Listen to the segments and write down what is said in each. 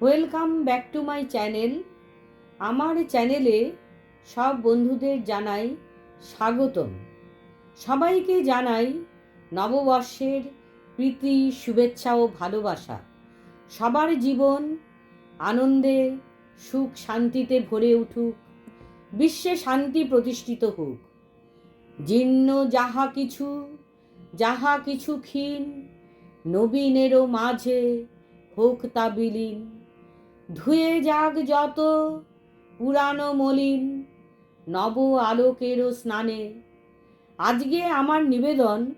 Welcome back to my channel. আমার চ্যানেলে সব বন্ধুদের জানাই স্বাগতম। সবাইকে জানাই নববর্ষের প্রীতি, শুভেচ্ছা ও ভালোবাসা। সবার জীবন আনন্দে, সুখ শান্তিতে ভরে উঠুক, বিশ্বে শান্তি প্রতিষ্ঠিত হোক। জীর্ণ যাহা কিছু যাহা কিছু ক্ষীণ, নবীনেরও মাঝে হোক তা বিলীন। ধুয়ে যাক যত পুরানো মলিন নব আলোকেরও স্নানে। আজকে আমার নিবেদন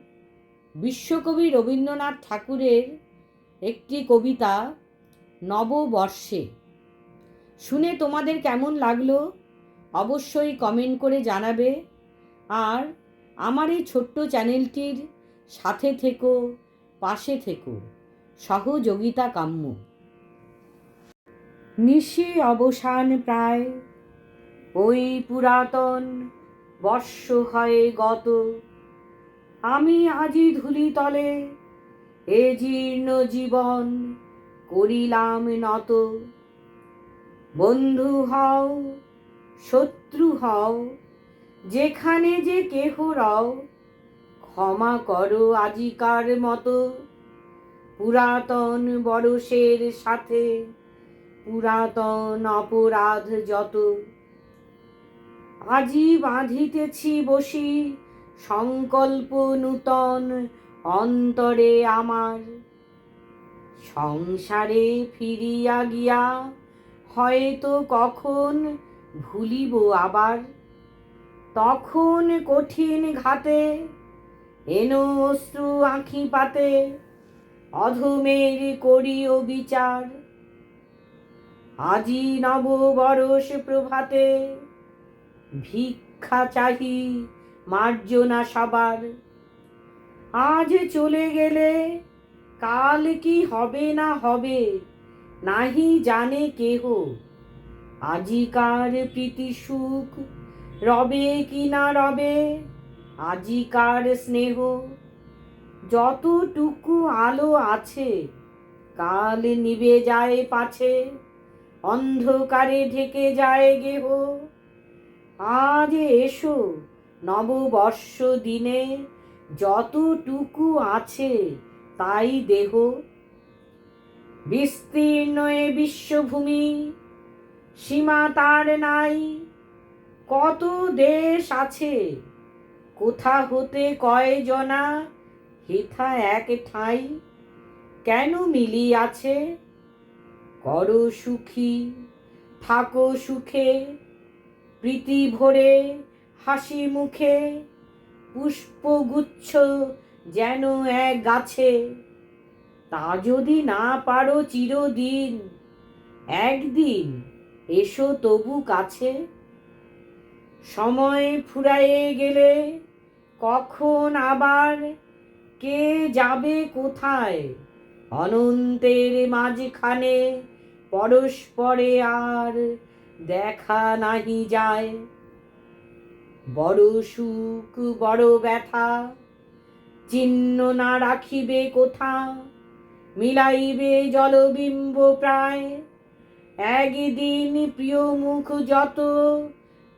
বিশ্বকবি রবীন্দ্রনাথ ঠাকুরের একটি কবিতা নববর্ষে। শুনে তোমাদের কেমন লাগল? অবশ্যই কমেন্ট করে জানাবে। আর আমার এই ছোট্ট চ্যানেলটির সাথে থেকো, পাশে থেকো। সহযোগিতা কাম্য। নিশি অবসান প্রায়। ওই পুরাতন বর্ষ হয়ে গত। আমি আজি ধুলিতলে এ জীর্ণ জীবন করিলাম নত। বন্ধু হও, শত্রু হও, যেখানে যে কেহ রও, ক্ষমা করো আজিকার মতো। পুরাতন বরসের সাথে পুরাতন অপরাধ যত। আজি বাঁধিতেছি বসি, সংকল্প নূতন অন্তরে আমার। সংসারে ফিরিয়া গিয়া হয়তো কখন ভুলিব আবার। তখন কঠিন ঘাতে এনো অশ্রু আঁখি পাতে অধমের করিও বিচার। আজি নব বরস প্রভাতে। ভিক্ষা চাহি মার্জনা সবার। আজ চলে গেলে কাল কি হবে না হবে নাহি জানে কেহ। আজিকার প্রীতি সুখ রবে কি না রবে, আজিকার স্নেহ যতটুকু আলো আছে, কাল নিবে যায় পাছে। অন্ধকারে ঢেকে যায় গেহ। আজ এসো নববর্ষ দিনে, যতটুকু আছে তাই দেহ। বিস্তীর্ণ এ বিশ্বভূমি, সীমা তার নাই। কত দেশ আছে, কোথা হতে কয় জনা হেথা এক ঠাঁই। কেন মিলি আছে কর সুখী, থাকো সুখে, প্রীতি ভরে, হাসি মুখে, পুষ্পগুচ্ছ যেন এক গাছে। তা যদি না পারো চিরদিন, একদিন এসো তবু কাছে। সময় ফুরায়ে গেলে কখন আবার, কে যাবে কোথায়? অনন্তের মাঝখানে পরস্পরে আর দেখা নাহি যায়। বড় সুখ, বড় ব্যথা, চিহ্ন না রাখিবে কোথা? মিলাইবে জলবিম্ব প্রায়। একদিন প্রিয় মুখ যত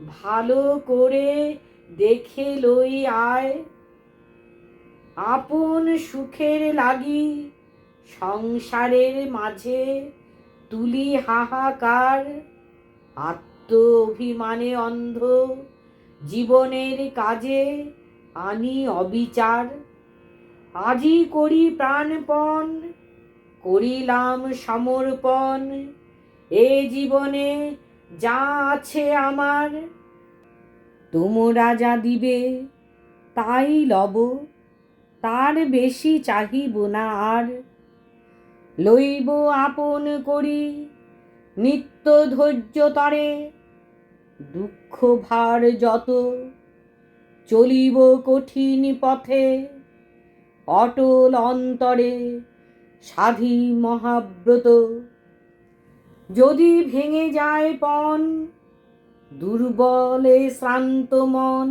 ভালো করে দেখে লই আয়। আপন সুখের লাগি সংসারের মাঝে তুলি হাহাকার আত্ম অভিমানে অন্ধ, জীবনের কাজে আনি অবিচার। আজি করি প্রাণপণ, করিলাম সমর্পণ, এ জীবনে যা আছে আমার। তোমরা যা দিবে তাই লব, তার বেশি চাহিব না আর। লইব আপন করি, নিত্য ধৈর্য তরে, দুঃখ ভার যত, চলিব কঠিন পথে, অটল অন্তরে সাধি মহাব্রত। যদি ভেঙে যায় পণ, দুর্বলে শ্রান্ত মন,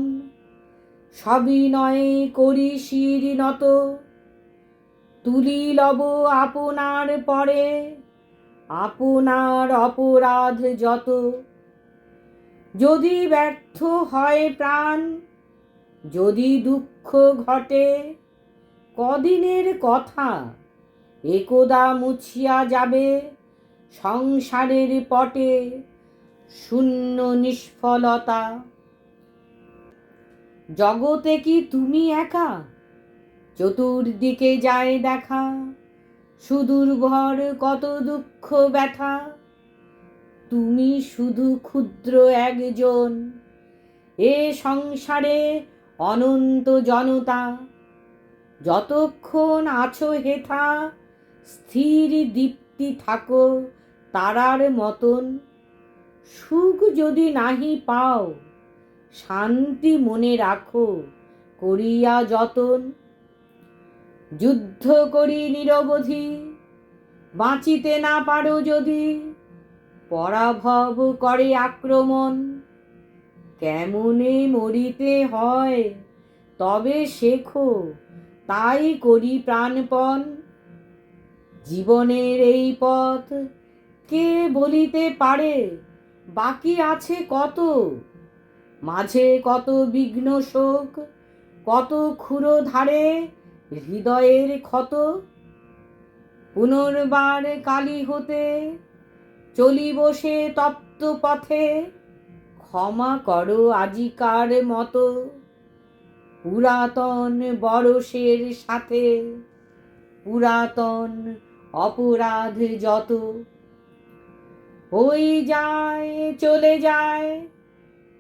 সবিনয়ে করি শির নত তুলি লব আপনার পরে, আপনার অপরাধ যত। যদি ব্যর্থ হয় প্রাণ, যদি দুঃখ ঘটে, কদিনের কথা একদা মুছিয়া যাবে সংসারের পটে শূন্য নিষ্ফলতা। জগতে কি তুমি একা? চতুর্দিকে যায় দেখা। সুদূর ঘর কত দুঃখ ব্যথা। তুমি শুধু ক্ষুদ্র একজন। এ সংসারে অনন্ত জনতা। যতক্ষণ আছো হেথা, স্থির দীপ্তি থাকো তারার মতন। সুখ যদি নাহি পাও, শান্তি মনে রাখো, করিয়া যতন। যুদ্ধ করি নিরবধি, বাঁচিতে না পারো যদি, পরাভব করে আক্রমণ। কেমনে মরিতে হয়, তবে শেখো, তাই করি প্রাণপণ। জীবনের এই পথ কে বলিতে পারে, বাকি আছে কত? মাঝে কত বিঘ্ন শোক, কত ক্ষুরো ধারে হৃদয়ের ক্ষত পুনর্বার কালী হতে চলি বসে তপ্ত পথে। ক্ষমা করো আজিকার মতো পুরাতন বরসের সাথে। পুরাতন অপরাধ যত হই যায়, চলে যায়,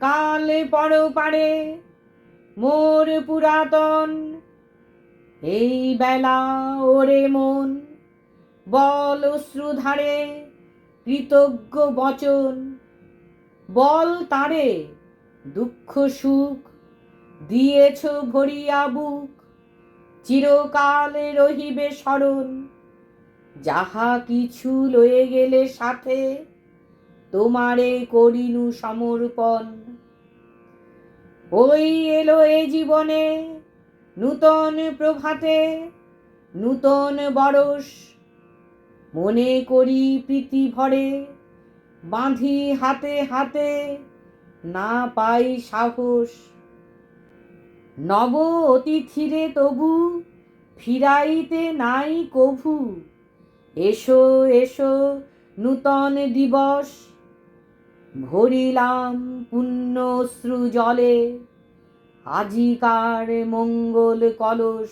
কাল পর পারে মোর পুরাতন এই বেলা ওরে মন, বল অশ্রুধারে কৃতজ্ঞ বচন। বল তারে দুঃখ সুখ দিয়েছ ভরিয়া বুক, চিরকাল রহিবে স্মরণ। যাহা কিছু লয়ে গেলে সাথে তোমারে করিনু সমর্পণ। ওই এলো এ জীবনে নূতন প্রভাতে, নূতন বরস মনে করি প্রীতি ভরে, বাঁধি হাতে হাতে না পাই সাহস। নব অতিথিরে তবু ফিরাইতে নাই কভু, এসো এসো নূতন দিবস, ভরিলাম পুণ্য অশ্রু জলে আজিকার মঙ্গল কলস।